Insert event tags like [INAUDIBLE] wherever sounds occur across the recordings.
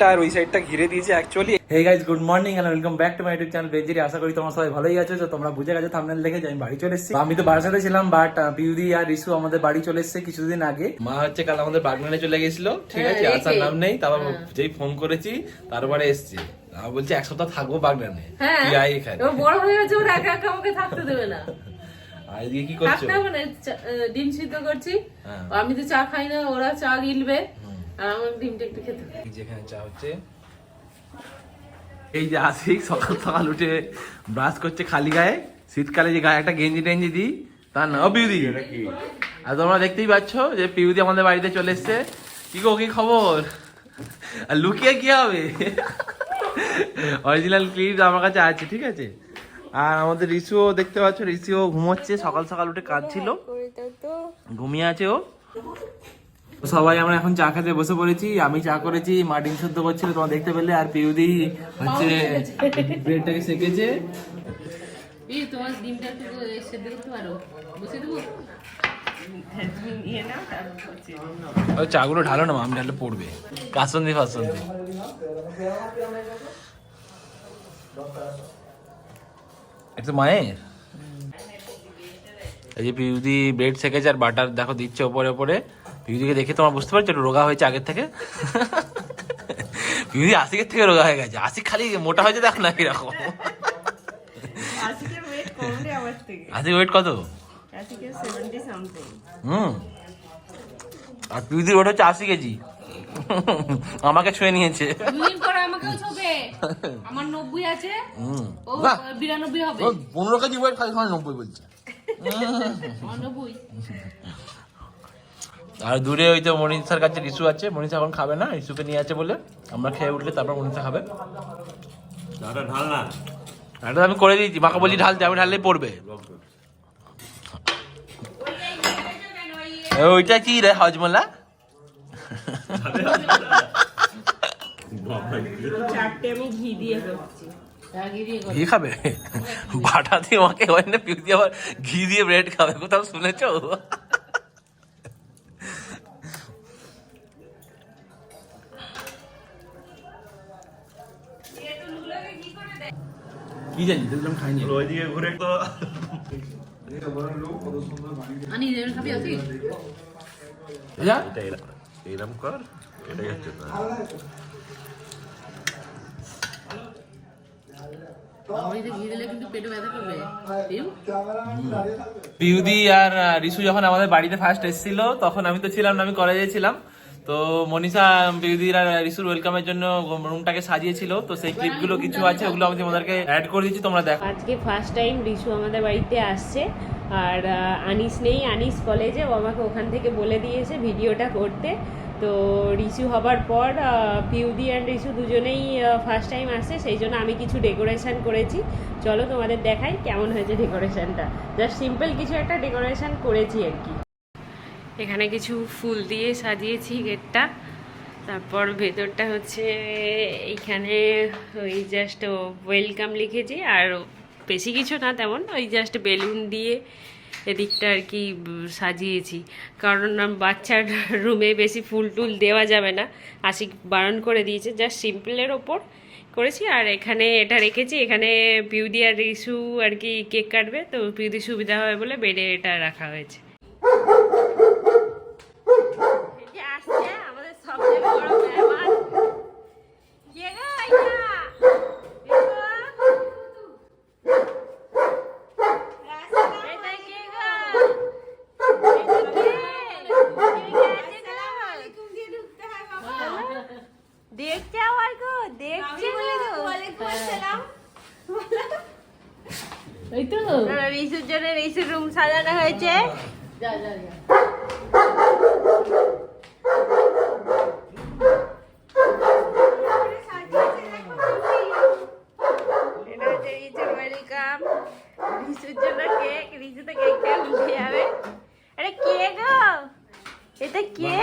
সাইডটা আর ওই সাইডটা ঘিরে দিয়েছে actually hey guys good morning and welcome back to my YouTube channel বেঞ্জিরি আশা করি তোমরা সবাই ভালোই আছো। তো তোমরা বুঝে গেছো থামনেল দেখে যে আমি বাড়ি চলে এসেছি। আমি তো বারাসাতে ছিলাম বাট পিউদি আর রিসু আমাদের বাড়ি চলে এসেছে কিছুদিন আগে। মা হচ্ছে কাল আমাদের বাগনানে চলে গেছিল ঠিক আছে? আসার নাম নেই তারপর যেই ফোন করেছি তারপরে এসেছি। আমার বলছে এক সপ্তাহ থাকব বাগনানে। হ্যাঁ। তুই আয় এখানে। বড় হয়ে গেছে ওরা একা একা আমাকে থাকতে দেবে না। [LAUGHS] আর এদিকে কি করছ? ডিম সিদ্ধ করছি। হ্যাঁ। আমি তো চা খাই না ওরা চা গিলবে। আমার ডিমটা একটু খেতে এই যেখানে চা হচ্ছে। এই যে আশিক সকাল সকাল উঠে ব্রাশ করছে খালি গায়ে। শীতকালে যে গায়ে একটা গেঞ্জি টেঞ্জি দিই তার নাম পিউদি। আর তোমরা দেখতেই পাচ্ছ যে পিউদি আমাদের বাড়িতে চলে এসছে। কি গো কি খবর? আর লুকিয়ে কি হবে? অরিজিনাল ক্লিপ আমার কাছে আছে ঠিক আছে? আর আমাদের ঋষিও দেখতে পাচ্ছ রিসিও ঘুমোচ্ছে। সকাল সকাল উঠে কাঁদছিল। ঘুমিয়ে আছে ও। সবাই আমরা এখন চা খেতে বসে পড়েছি আমি চা করেছি মা ডিম সেদ্ধ করছিল তোমার দেখতে পেলে আর পিউদি হচ্ছে ব্রেডটাকে সেকেছে। এই তোমার ডিমটা সেদ্ধ করতে পারো? বসে দেবো? ওই চাগুলো ঢালো না মা, আমি ঢালে পড়বে। কাসন্দি ফাসন্দি। এটা মায়ের? এই যে পিউদি ব্রেড সেকেছে আর বাটার দেখো দিচ্ছে ওপরে ওপরে। পিউদিকে দেখে তোমার বুঝতে পারছ একটু রোগা হয়েছে আগের থেকে? পিউদি আশিকের থেকে রোগা হয়ে গেছে। আশিক খালি মোটা হয়েছে দেখ না এরকম ওয়েট আশিক ওয়েট কত? হুম। আর পিউদির ওটা হচ্ছে আশি কেজি। আমাকে ছুঁয়ে নিয়েছে। আমার নব্বই আছে! বিরানব্বই হবে। পনেরো কেজি ওয়েট খালি খালি নব্বই বলছে। নব্বই আর দূরে ওই তো মনীষার কাছে রিসু আছে মনীষা এখন খাবে না রিসুকে নিয়ে আছে বলে। আমরা খেয়ে উঠলে তারপর মনীষা খাবে। দাদা ঢাল না। এটা আমি করে দিয়েছি মাকে বলছি ঢালতে আমি ঢাললেই পড়বে। ওইটা কি রে হজমলা? ঘি খাবে? বাটা দিয়ে মাকে ওখানে পিউ দিয়ে আবার ঘি দিয়ে ব্রেড খাবে কোথাও শুনেছো? কি জানি দেখলাম খাইনি। ওইদিকে ঘুরে তো। আনি খাবি আছি এটা এরম কর হচ্ছে না পিউদি আর রিসু যখন আমাদের বাড়িতে ফার্স্ট এসেছিল তখন আমি তো ছিলাম না আমি কলেজে ছিলাম। তো মনীষা পিউদির আর রিসুর ওয়েলকামের জন্য রুমটাকে সাজিয়েছিল। তো সেই ক্লিপগুলো কিছু আছে, ওগুলো আমি তোমাদেরকে অ্যাড করে দিচ্ছি, তোমরা দেখো। আজকে ফার্স্ট টাইম রিশু আমাদের বাড়িতে আসছে। আর আনিস নেই, আনিস কলেজে ও আমাকে ওখান থেকে বলে দিয়েছে ভিডিওটা করতে। তো রিশু হবার পর পিউদি অ্যান্ড রিশু দুজনেই ফার্স্ট টাইম আসছে, সেই জন্য আমি কিছু ডেকোরেশন করেছি। চলো তোমাদের দেখাই কেমন হয়েছে ডেকোরেশনটা জাস্ট সিম্পল কিছু একটা ডেকোরেশন করেছি আর কি। এখানে কিছু ফুল দিয়ে সাজিয়েছি গেটটা। তারপর ভেতরটা হচ্ছে এইখানে ওই জাস্ট ওয়েলকাম লিখেছি, আর বেশি কিছু না তেমন, ওই জাস্ট বেলুন দিয়ে এদিকটা আর কি সাজিয়েছি। কারণ বাচ্চার রুমে বেশি ফুল টুল দেওয়া যাবে না। আশিক বারণ করে দিয়েছে জাস্ট সিম্পলের ওপর করেছি, আর এখানে এটা রেখেছি, এখানে পিউদি আর রিসু আর কি কেক কাটবে, তো পিউদি সুবিধা হবে বলে বেডে এটা রাখা হয়েছে এই যে আসছে আমাদের সবচেয়ে বড় মেহমান কে গো এটা দেখো এটা কে গো এটা কে? কে আছে গো? দেখছে আমার গো দেখছে এই তো। রিসুর জন্য রিসুর রুম সাজানো হয়েছে। যা যা যা। এটা কে গো? এটা কে?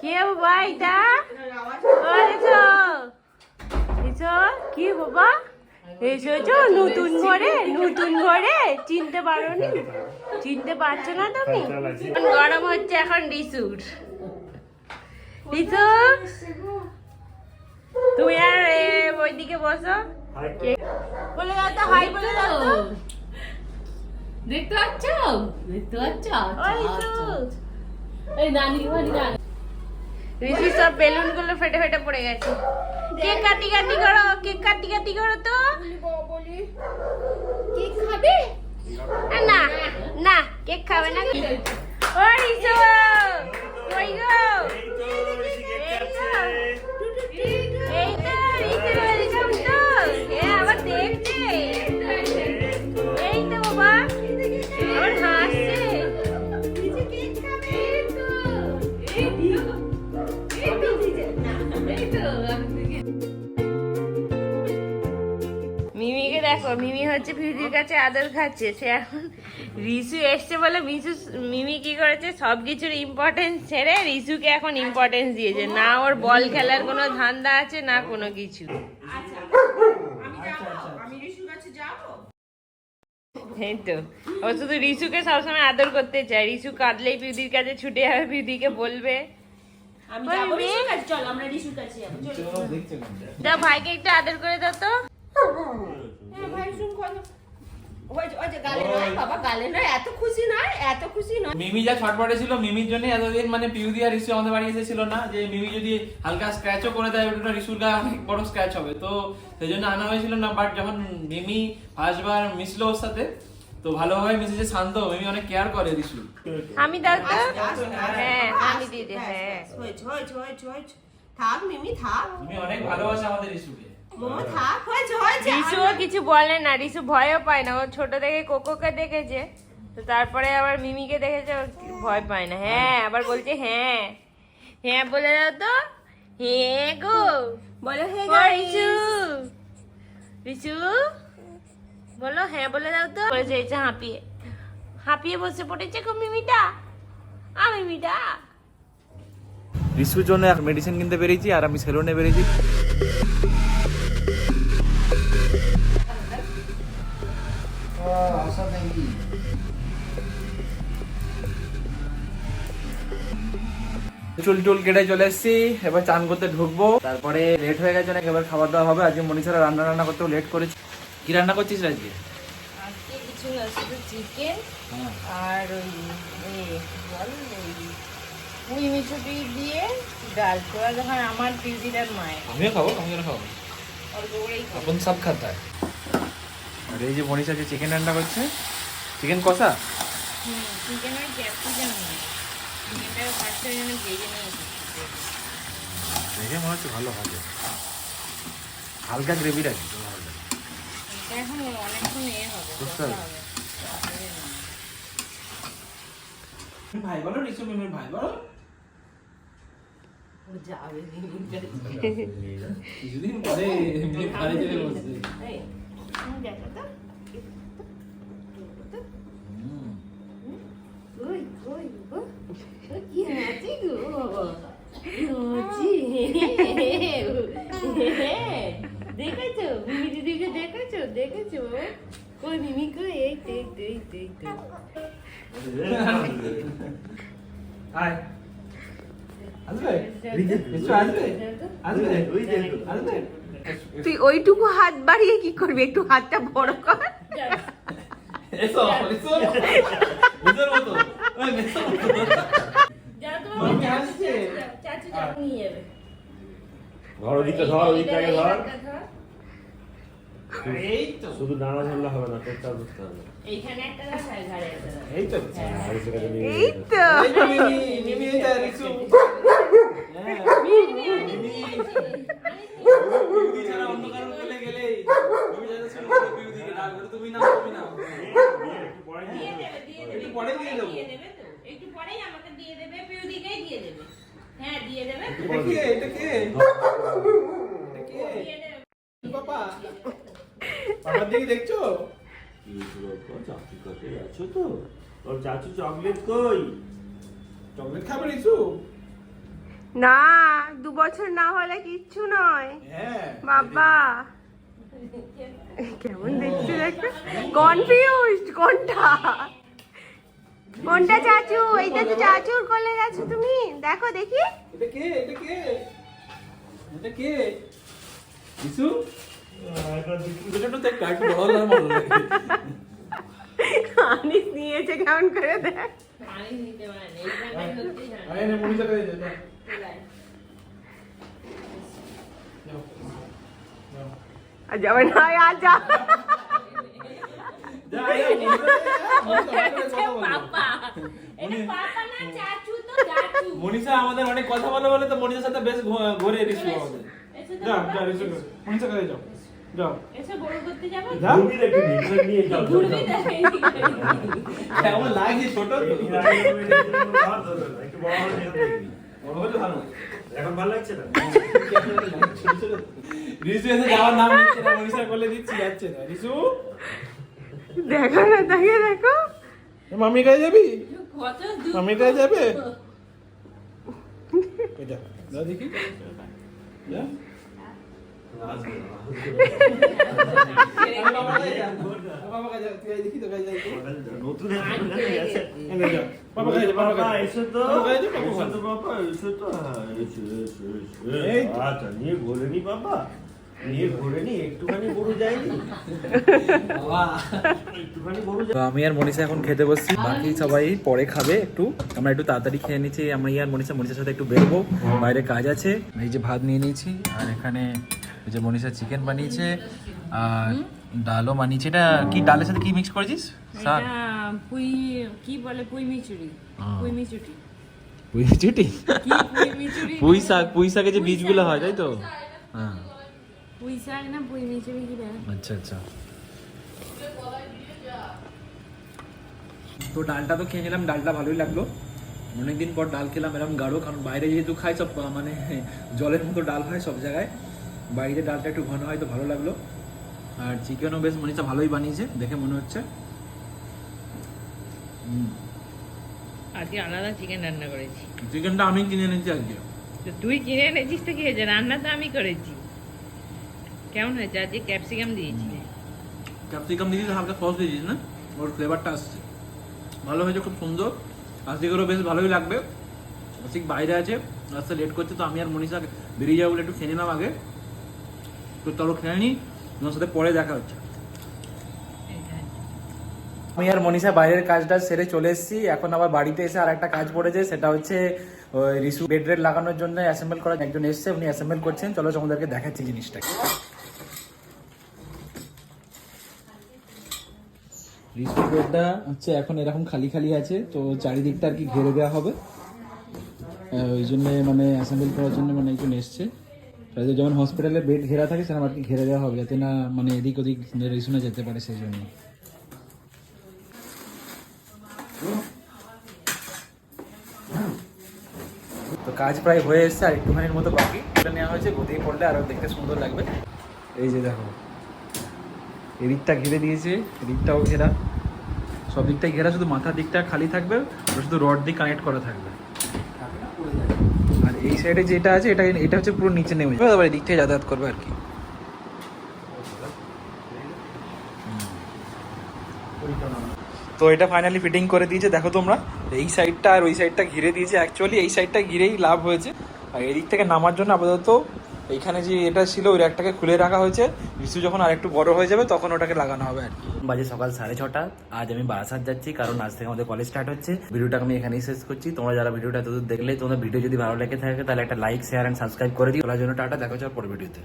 কে বাবা এটা? রিসু কি বাবা? এসেছ নতুন ঘরে নতুন ঘরে। চিনতে পারোনি? চিনতে পারছ না তুমি? গরম হচ্ছে এখন রিসুর রিসু ওইদিকে বসো। কে- বলে দাও তো হাই বলে দাও দেখতে পাচ্ছ? দেখতে পাচ্ছ? এই নানি ভানি না ঋষি সব বেলুনগুলো ফেটে ফেটে পড়ে গেছে। কেক কাটি কাটি করো? কেক কাটি কাটি করো তো? কেক খাবে? না না কেক খাবে না। ও ঋষি কই গো এই তো ঋষু মিমি হচ্ছে ফিউজির কাছে আদর খাচ্ছে। সে এখন রিসু এসছে বলে মিসু মিমি কি করেছে? সব কিছুর ইম্পর্টেন্স ছেড়ে রিসুকে এখন ইম্পর্টেন্স দিয়েছে। না ওর বল খেলার কোনো ধান্দা আছে না কোনো কিছু। এই তো। ও শুধু রিসুকে সবসময় আদর করতে চায়। রিসু কাঁদলেই পিউদির কাছে ছুটে যাবে পিউদিকে বলবে। আমি ওই যাব মেয়ে। রিশুর কাছে চল আমরা রিশুর কাছে যাব চল দেখছ কোনটা? দাও ভাইকে একটু আদর করে দাও তো। [LAUGHS] মিমি যা ছটপটে ছিল মিমির জন্য এতদিন মানে পিউদি আর রিসু আমাদের বাড়ি এসেছিল না যে মিমি যদি হালকা স্ক্র্যাচও করে দেয় ওটা রিসুর গায়ে অনেক বড় স্ক্র্যাচ হবে তো সেই জন্য আনা হয়েছিল না বাট যখন মিমি ফার্স্টবার মিশলো ওর সাথে তো ভালোভাবে মিশেছে শান্ত মিমি অনেক কেয়ার করে আমি হ্যাঁ হ্যাঁ। থাক মিমি থাক মিমি অনেক ভালোবাসে আমাদের রিসুকে রিসুও কিছু বলে না রিসু ভয়ও পায় না ও ছোট থেকে কোকোকে দেখেছে তো তারপরে আবার মিমিকে দেখেছে ভয় পায় না। হ্যাঁ আবার বলছে হ্যাঁ। হ্যাঁ বলে দাও তো। হ্যাঁ গো। বলো হে ও রিসু। রিসু। বলো হ্যাঁ বলে দাও তো। বলেছে এই হাঁপিয়ে। হাঁপিয়ে বসে পড়েছে গো মিমিটা। আ মিমিটা। রিসুর জন্য মেডিসিন কিনতে পেরেছি আর আমি সেলুনে বেরিয়েছি চুল টুল কেটে চলে এসেছি। এবার চান করতে ঢুকবো। তারপরে লেট হয়ে গেছে এবার খাবার দাওয়া হবে। আজকে মনীষারা রান্না রান্না করতেও লেট করেছি। কি রান্না করছিস আজকে? আজকে কিছু না শুধু চিকেন হ্যাঁ। আর ওই মিছুটি দিয়ে ডাল তোরা যখন আমার পিউদিটার মায়ের। আমিও খাব আমি কেন খাব। আপন সব খাতা আর এই যে মনীষা যে চিকেন রান্না করছে চিকেন কষা? হুম চিকেন ওই ক্যাপসিকাম নয় চিকেনটা ফার্স্টে যেন ভেজে নিয়েছি দেখে মনে হচ্ছে ভালো হবে। হালকা গ্রেভি রাখি এখন অনেকক্ষণ এ হবে বুঝতে পারছি। হবে। ভাই বলো রিসু মিমির ভাই বলো। [LAUGHS] কিছুদিন পরে এমনি ঘরে চলে বসছে হুম, দেখো তো হুম। ওই ওই গো ও কি হাসি গো হাসি দেখেছ মিমি দিদিকে দেখেছ দেখেছ কই মিমি কই এই তো এই তো এই তো এই তো আয় আসবে রিসু আসবে আসবে আসবে তুই ওইটুকু হাত বাড়িয়ে কি করবি? একটু হাতটা বড় কর। এসো বুঝার মতো। ওই মেসো যাও তো আসছে। চাচু চাচু নিয়ে যাবে। ধর ওদিকটা ধর ওদিকটা আগে ধর। এই তো। শুধু দাঁড়া ধরলে হবে না পেটটা বুঝতে হবে। এইখানে একটা দাও আর ঘাড়ে একটা দাও এই তো আর সেটাকে নিয়ে এই তো এই তো মিমি মিমি এই তো হ্যাঁ বিউটি ছাড়া অন্য কারোর কোলে গেলেই তুমি যাতে শুরু করো বিউটিকে ডাক ওটা তুমি নাও তুমি নাও দিয়ে দেবে দিয়ে দেবে একটু পরে দিয়ে দেবো দিয়ে দেবে তো একটু পরেই আমাকে দিয়ে দেবে পিউদিকেই দিয়ে দেবে হ্যাঁ দিয়ে দেবে এটা কে এটা কে এটা কে দিয়ে দেবে দিকে দেখছ না, দু বছর না হলে কিচ্ছু নয়। বাবা। কেমন দেখছি দেখো। কনফিউজড কোনটা? কোনটা চাচু? এইটা তো চাচুর কোলে গেছো তুমি। দেখো দেখি। এটা কে? এটা কে? এটা কে? আনিস নিয়েছে কেমন করে দেখ। মনিষা যাবে না আর যা। আমাদের অনেক কথা বলে বলে তো মনীষার সাথে বেশ ঘোরে রিসু আমাদের। রিসু মনীষা করে যাও? যাও। এসে বড় করতে যাব? ঘুরবি দেখবি, নিয়ে যাও, যাও, ঘুরবি দেখে। কেমন লাগছে ছোট তো? একটু বড় হলে বড় হলে ভালো। এখন ভালো লাগছে না? ছোট ছোট রিসু এসে যাওয়ার নাম নিচ্ছে না মনীষা করলে দিচ্ছি যাচ্ছে না। রিসু দেখো না তাকে দেখো। মামি কাছে যাবি? কত দুঃখ। কাছে যাবে? দেখি। যা। আমি আর মনীষা এখন খেতে বসছি। বাকি সবাই পরে খাবে একটু। আমরা একটু তাড়াতাড়ি খেয়ে নিচ্ছি। আমি আর মনীষা, মনীষার সাথে একটু বেরবো। বাইরে কাজ আছে। এই যে ভাত নিয়ে নিয়েছি। আর এখানে এই যে মনীষা চিকেন বানিয়েছে আর ডালও বানিয়েছে। এটা কি ডালের সাথে কি মিক্স করেছিস? এটা পুই কি বলে পুই মিচুরি। পুই মিচুরি। পুঁই মিচুরি? পুঁই শাক পুঁই শাকের যে বীজগুলো হয় তাই তো? হ্যাঁ। পুই শাক না পুই মিচুরি কি আচ্ছা আচ্ছা। তো ডালটা তো খেয়ে নিলাম ডালটা ভালোই লাগল। অনেকদিন পর ডাল খেলাম এরকম গাঢ় কারণ বাইরে যেহেতু খাই সব মানে জলের মতো ডাল হয় সব জায়গায়। বাইরে ডালটা একটু ঘন হয় তো ভালো লাগল। আর চিকেনও বেশ মনীষা ভালোই বানিয়েছে দেখে মনে হচ্ছে। আজকে আলাদা চিকেন রান্না করেছি। চিকেনটা আমি কিনে এনেছি আজকে। তুই কিনে এনেছিস তো কি হয়েছে? রান্না তো আমি করেছি। কেমন হয়েছে? আজকে ক্যাপসিকাম দিয়েছি ক্যাপসিকাম দিয়েছিস হালকা সস দিয়েছিস না? ওর ফ্লেভারটা আসছে। ভালো হয়েছে খুব সুন্দর। বেশ ভালোই লাগবে। ঠিক বাইরে আছে রাস্তা লেট করছে তো আমি আর মনীষা বেরিয়ে যাব বলে একটু খেয়ে নিলাম আগে। তো চলো খেয়ে নিই তোমার সাথে পরে দেখা হচ্ছে। আমি আর মনীষা বাইরের কাজটা সেরে চলে এসেছি। এখন আবার বাড়িতে এসে আর একটা কাজ পড়েছে সেটা হচ্ছে ওই রিসু বেড রেড লাগানোর জন্য অ্যাসেম্বল করার একজন এসছে উনি অ্যাসেম্বল করছেন। চলো তোমাদেরকে দেখাচ্ছি জিনিসটা। রিসু বেডটা হচ্ছে এখন এরকম খালি খালি আছে তো চারিদিকটা আর কি ঘিরে দেওয়া হবে। ওই জন্য মানে অ্যাসেম্বল করার জন্য মানে একজন এসছে। যেমন হসপিটালে বেড ঘেরা থাকে, সেরকম আর কি ঘিরে দেওয়া হবে, যাতে না মানে এদিক ওদিক রিসু যেতে পারে সেই জন্য। তো কাজ প্রায় হয়ে এসছে, আর একটুখানির মতো বাকি। এটা নেওয়া হয়েছে, গদিয়ে পড়লে আরও দেখতে সুন্দর লাগবে। এই যে দেখো, এদিকটা ঘিরে দিয়েছে, এদিকটাও ঘেরা। সব দিকটাই ঘেরা, শুধু মাথার দিকটা খালি থাকবে শুধু রড দিয়ে কানেক্ট করা থাকবে। এই সাইডে যেটা আছে, এটা এটা হচ্ছে পুরো নিচে নেমে যাবে। আবার দিক থেকে যাতায়াত করবে আর কি। তো এটা ফাইনালি ফিটিং করে দিয়েছে, দেখো তোমরা। এই সাইডটা আর ওই সাইডটা ঘিরে দিয়েছে। অ্যাকচুয়ালি এই সাইডটা ঘিরেই লাভ হয়েছে। আর এদিক থেকে নামার জন্য আপাতত এইখানে যে এটা ছিল, ওই র্যাকটাকে খুলে রাখা হয়েছে। বিশু যখন আর একটু বড় হয়ে যাবে, তখন ওটাকে লাগানো হবে আর কি। বাজে সকাল সাড়ে ছটা। আজ আমি বারাসাত যাচ্ছি, কারণ আজ থেকে আমাদের কলেজ স্টার্ট হচ্ছে। ভিডিওটা আমি এখানেই শেষ করছি। তোমরা যারা ভিডিওটা এতদূর দেখলে তোমাদের ভিডিও যদি ভালো লেগে থাকে, তাহলে একটা লাইক শেয়ার অ্যান্ড সাবস্ক্রাইব করে দিই ওরা জন্য টাটা, দেখা যাওয়ার পরের ভিডিওতে